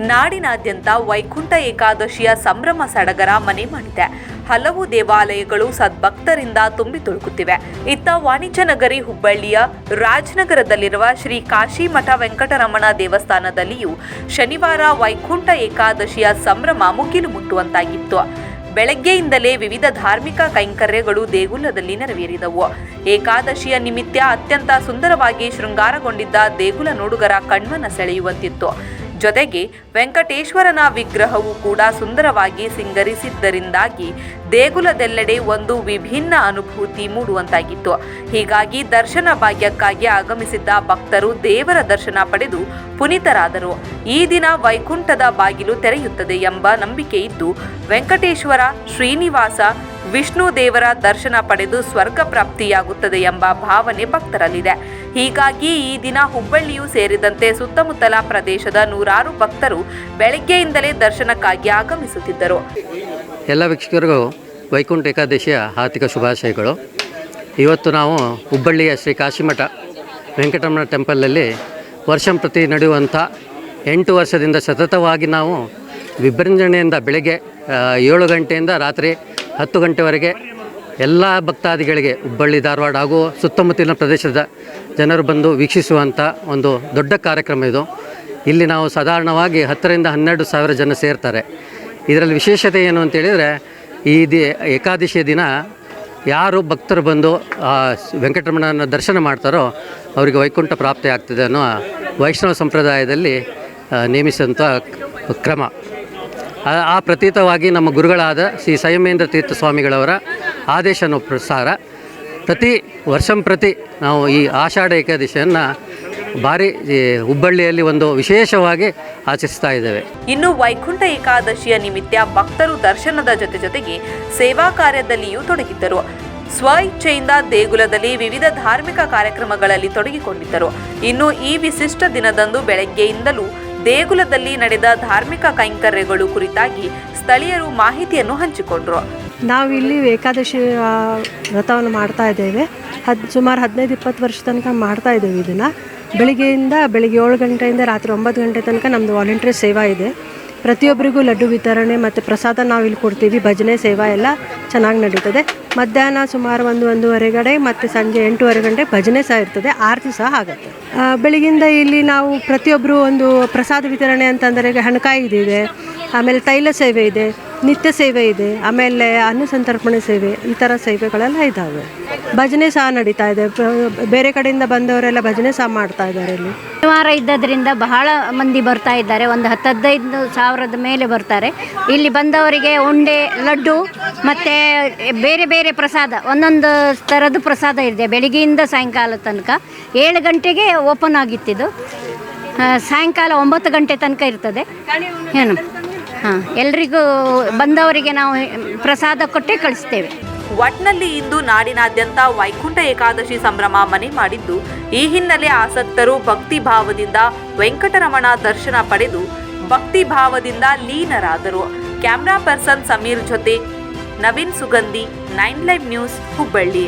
ನಾಡಿನಾದ್ಯಂತ ವೈಕುಂಠ ಏಕಾದಶಿಯ ಸಂಭ್ರಮ ಸಡಗರ ಮನೆ ಮಾಡಿದೆ. ಹಲವು ದೇವಾಲಯಗಳು ಸದ್ಭಕ್ತರಿಂದ ತುಂಬಿ ತುಳುಕುತ್ತಿವೆ. ಇತ್ತ ವಾಣಿಜ್ಯ ನಗರಿ ಹುಬ್ಬಳ್ಳಿಯ ರಾಜನಗರದಲ್ಲಿರುವ ಶ್ರೀ ಕಾಶಿಮಠ ವೆಂಕಟರಮಣ ದೇವಸ್ಥಾನದಲ್ಲಿಯೂ ಶನಿವಾರ ವೈಕುಂಠ ಏಕಾದಶಿಯ ಸಂಭ್ರಮ ಮುಗಿಲು ಮುಟ್ಟುವಂತಾಗಿತ್ತು. ಬೆಳಗ್ಗೆಯಿಂದಲೇ ವಿವಿಧ ಧಾರ್ಮಿಕ ಕೈಂಕರ್ಯಗಳು ದೇಗುಲದಲ್ಲಿ ನೆರವೇರಿದವು. ಏಕಾದಶಿಯ ನಿಮಿತ್ತ ಅತ್ಯಂತ ಸುಂದರವಾಗಿ ಶೃಂಗಾರಗೊಂಡಿದ್ದ ದೇಗುಲ ನೋಡುಗರ ಕಣ್ಮನ ಸೆಳೆಯುವಂತಿತ್ತು. ಜೊತೆಗೆ ವೆಂಕಟೇಶ್ವರನ ವಿಗ್ರಹವು ಕೂಡ ಸುಂದರವಾಗಿ ಸಿಂಗರಿಸಿದ್ದರಿಂದಾಗಿ ದೇಗುಲದೆಲ್ಲೆಡೆ ಒಂದು ವಿಭಿನ್ನ ಅನುಭೂತಿ ಮೂಡುವಂತಾಗಿತ್ತು. ಹೀಗಾಗಿ ದರ್ಶನ ಭಾಗ್ಯಕ್ಕಾಗಿ ಆಗಮಿಸಿದ್ದ ಭಕ್ತರು ದೇವರ ದರ್ಶನ ಪಡೆದು ಪುನೀತರಾದರು. ಈ ದಿನ ವೈಕುಂಠದ ಬಾಗಿಲು ತೆರೆಯುತ್ತದೆ ಎಂಬ ನಂಬಿಕೆ ಇದ್ದು ವೆಂಕಟೇಶ್ವರ ಶ್ರೀನಿವಾಸ ವಿಷ್ಣು ದೇವರ ದರ್ಶನ ಪಡೆದು ಸ್ವರ್ಗ ಪ್ರಾಪ್ತಿಯಾಗುತ್ತದೆ ಎಂಬ ಭಾವನೆ ಭಕ್ತರಲ್ಲಿದೆ. ಹೀಗಾಗಿ ಈ ದಿನ ಹುಬ್ಬಳ್ಳಿಯೂ ಸೇರಿದಂತೆ ಸುತ್ತಮುತ್ತಲ ಪ್ರದೇಶದ ನೂರಾರು ಭಕ್ತರು ಬೆಳಗ್ಗೆಯಿಂದಲೇ ದರ್ಶನಕ್ಕಾಗಿ ಆಗಮಿಸುತ್ತಿದ್ದರು. ಎಲ್ಲ ವೀಕ್ಷಕರಿಗೂ ವೈಕುಂಠ ಏಕಾದಶಿಯ ಆರ್ಥಿಕ ಶುಭಾಶಯಗಳು. ಇವತ್ತು ನಾವು ಹುಬ್ಬಳ್ಳಿಯ ಶ್ರೀ ಕಾಶಿಮಠ ವೆಂಕಟರಮಣ ಟೆಂಪಲಲ್ಲಿ ವರ್ಷಂಪ್ರತಿ ನಡೆಯುವಂಥ ಎಂಟು ವರ್ಷದಿಂದ ಸತತವಾಗಿ ನಾವು ವಿಭ್ರಂಜನೆಯಿಂದ ಬೆಳಗ್ಗೆ ಏಳು ಗಂಟೆಯಿಂದ ರಾತ್ರಿ ಹತ್ತು ಗಂಟೆವರೆಗೆ ಎಲ್ಲ ಭಕ್ತಾದಿಗಳಿಗೆ ಹುಬ್ಬಳ್ಳಿ, ಧಾರವಾಡ ಹಾಗೂ ಸುತ್ತಮುತ್ತಲಿನ ಪ್ರದೇಶದ ಜನರು ಬಂದು ವೀಕ್ಷಿಸುವಂಥ ಒಂದು ದೊಡ್ಡ ಕಾರ್ಯಕ್ರಮ ಇದು. ಇಲ್ಲಿ ನಾವು ಸಾಧಾರಣವಾಗಿ ಹತ್ತರಿಂದ ಹನ್ನೆರಡು ಸಾವಿರ ಜನ ಸೇರ್ತಾರೆ. ಇದರಲ್ಲಿ ವಿಶೇಷತೆ ಏನು ಅಂತೇಳಿದರೆ ಈ ದಿ ಏಕಾದಶಿಯ ದಿನ ಯಾರು ಭಕ್ತರು ಬಂದು ವೆಂಕಟರಮಣನ ದರ್ಶನ ಮಾಡ್ತಾರೋ ಅವರಿಗೆ ವೈಕುಂಠ ಪ್ರಾಪ್ತಿ ಆಗ್ತದೆ ಅನ್ನೋ ವೈಷ್ಣವ ಸಂಪ್ರದಾಯದಲ್ಲಿ ನೇಮಿಸಿದಂಥ ಕ್ರಮ. ಆ- ಪ್ರತೀತವಾಗಿ ನಮ್ಮ ಗುರುಗಳಾದ ಶ್ರೀ ಸಂಯಮೇಂದ್ರ ತೀರ್ಥ ಸ್ವಾಮಿಗಳವರ ಪ್ರಸಾರ. ಪ್ರತಿ ವರ್ಷಂಪ್ರತಿ ನಾವು ಈ ಆಷಾಢ ಏಕಾದಶಿಯನ್ನು ಭಾರಿ ಹುಬ್ಬಳ್ಳಿಯಲ್ಲಿ ಒಂದು ವಿಶೇಷವಾಗಿ ಆಚರಿಸ್ತಾ ಇದ್ದೇವೆ. ಇನ್ನು ವೈಕುಂಠ ಏಕಾದಶಿಯ ನಿಮಿತ್ತ ಭಕ್ತರು ದರ್ಶನದ ಜೊತೆ ಜೊತೆಗೆ ಸೇವಾ ಕಾರ್ಯದಲ್ಲಿಯೂ ತೊಡಗಿದ್ದರು. ಸ್ವ ಇಚ್ಛೆಯಿಂದ ದೇಗುಲದಲ್ಲಿ ವಿವಿಧ ಧಾರ್ಮಿಕ ಕಾರ್ಯಕ್ರಮಗಳಲ್ಲಿ ತೊಡಗಿಕೊಂಡಿದ್ದರು. ಇನ್ನು ಈ ವಿಶಿಷ್ಟ ದಿನದಂದು ಬೆಳಗ್ಗೆಯಿಂದಲೂ ದೇಗುಲದಲ್ಲಿ ನಡೆದ ಧಾರ್ಮಿಕ ಕೈಂಕರ್ಯಗಳು ಕುರಿತಾಗಿ ಸ್ಥಳೀಯರು ಮಾಹಿತಿಯನ್ನು ಹಂಚಿಕೊಂಡರು. ನಾವು ಇಲ್ಲಿ ಏಕಾದಶಿ ವ್ರತವನ್ನು ಮಾಡ್ತಾ ಇದ್ದೇವೆ. ಹದ್, ಸುಮಾರು ಹದಿನೈದು, ಇಪ್ಪತ್ತು ವರ್ಷ ತನಕ ಮಾಡ್ತಾ ಇದ್ದೇವೆ ಇದನ್ನು. ಬೆಳಿಗ್ಗೆಯಿಂದ ಬೆಳಿಗ್ಗೆ ಏಳು ಗಂಟೆಯಿಂದ ರಾತ್ರಿ ಒಂಬತ್ತು ಗಂಟೆ ತನಕ ನಮ್ಮದು ವಾಲಂಟಿಯರ್ ಸೇವಾ ಇದೆ. ಪ್ರತಿಯೊಬ್ಬರಿಗೂ ಲಡ್ಡು ವಿತರಣೆ ಮತ್ತು ಪ್ರಸಾದ ನಾವು ಇಲ್ಲಿ ಕೊಡ್ತೀವಿ. ಭಜನೆ, ಸೇವಾ ಎಲ್ಲ ಚೆನ್ನಾಗಿ ನಡೀತದೆ. ಮಧ್ಯಾಹ್ನ ಸುಮಾರು ಒಂದು ಒಂದೂವರೆ ಗಡೆ ಮತ್ತು ಸಂಜೆ ಎಂಟೂವರೆ ಗಂಟೆ ಭಜನೆ ಸಹ ಇರ್ತದೆ, ಆರತಿ ಸಹ ಆಗುತ್ತೆ. ಬೆಳಗಿಂದ ಇಲ್ಲಿ ನಾವು ಪ್ರತಿಯೊಬ್ಬರು ಒಂದು ಪ್ರಸಾದ ವಿತರಣೆ ಅಂತಂದರೆ ಈಗ ಹಣಕಾಯಿ ಇದೆ ಆಮೇಲೆ ತೈಲ ಸೇವೆ ಇದೆ ನಿತ್ಯ ಸೇವೆ ಇದೆ ಆಮೇಲೆ ಅನ್ನ ಸೇವೆ ಈ ಥರ ಸೇವೆಗಳೆಲ್ಲ ಇದ್ದಾವೆ ಭಜನೆ ಸಹ ನಡೀತಾ ಇದೆ. ಬೇರೆ ಕಡೆಯಿಂದ ಬಂದವರೆಲ್ಲ ಭಜನೆ ಸಹ ಮಾಡ್ತಾ ಇದ್ದಾರೆ ಇಲ್ಲಿ. ಶನಿವಾರ ಇದ್ದದ್ರಿಂದ ಬಹಳ ಮಂದಿ ಬರ್ತಾ ಇದ್ದಾರೆ. ಒಂದು ಹತ್ತು ಹದಿನೈದು ಸಾವಿರದ ಮೇಲೆ ಬರ್ತಾರೆ. ಇಲ್ಲಿ ಬಂದವರಿಗೆ ಉಂಡೆ ಲಡ್ಡು ಮತ್ತು ಬೇರೆ ಬೇರೆ ಪ್ರಸಾದ ಒಂದೊಂದು ಥರದ ಪ್ರಸಾದ ಇದೆ. ಬೆಳಿಗ್ಗೆಯಿಂದ ಸಾಯಂಕಾಲ ತನಕ ಏಳು ಗಂಟೆಗೆ ಓಪನ್ ಆಗಿತ್ತಿದು ಆ, ಸಾಯಂಕಾಲ ಒಂಬತ್ತು ಗಂಟೆ ತನಕ ಇರ್ತದೆ. ಏನು? ಹಾಂ, ಎಲ್ರಿಗೂ ಬಂದವರಿಗೆ ನಾವು ಪ್ರಸಾದ ಕೊಟ್ಟೇ ಕಳಿಸ್ತೇವೆ. ಒಟ್ನಲ್ಲಿ ಇಂದು ನಾಡಿನಾದ್ಯಂತ ವೈಕುಂಠ ಏಕಾದಶಿ ಸಂಭ್ರಮ ಮನೆ ಮಾಡಿದ್ದು, ಈ ಹಿನ್ನೆಲೆ ಆಸಕ್ತರು ಭಕ್ತಿ ಭಾವದಿಂದ ವೆಂಕಟರಮಣ ದರ್ಶನ ಪಡೆದು ಭಕ್ತಿ ಭಾವದಿಂದ ಲೀನರಾದರು. ಕ್ಯಾಮ್ರಾ ಪರ್ಸನ್ ಸಮೀರ್ ಜೊತೆ Naveen Sugandhi, nine live news Hubballi.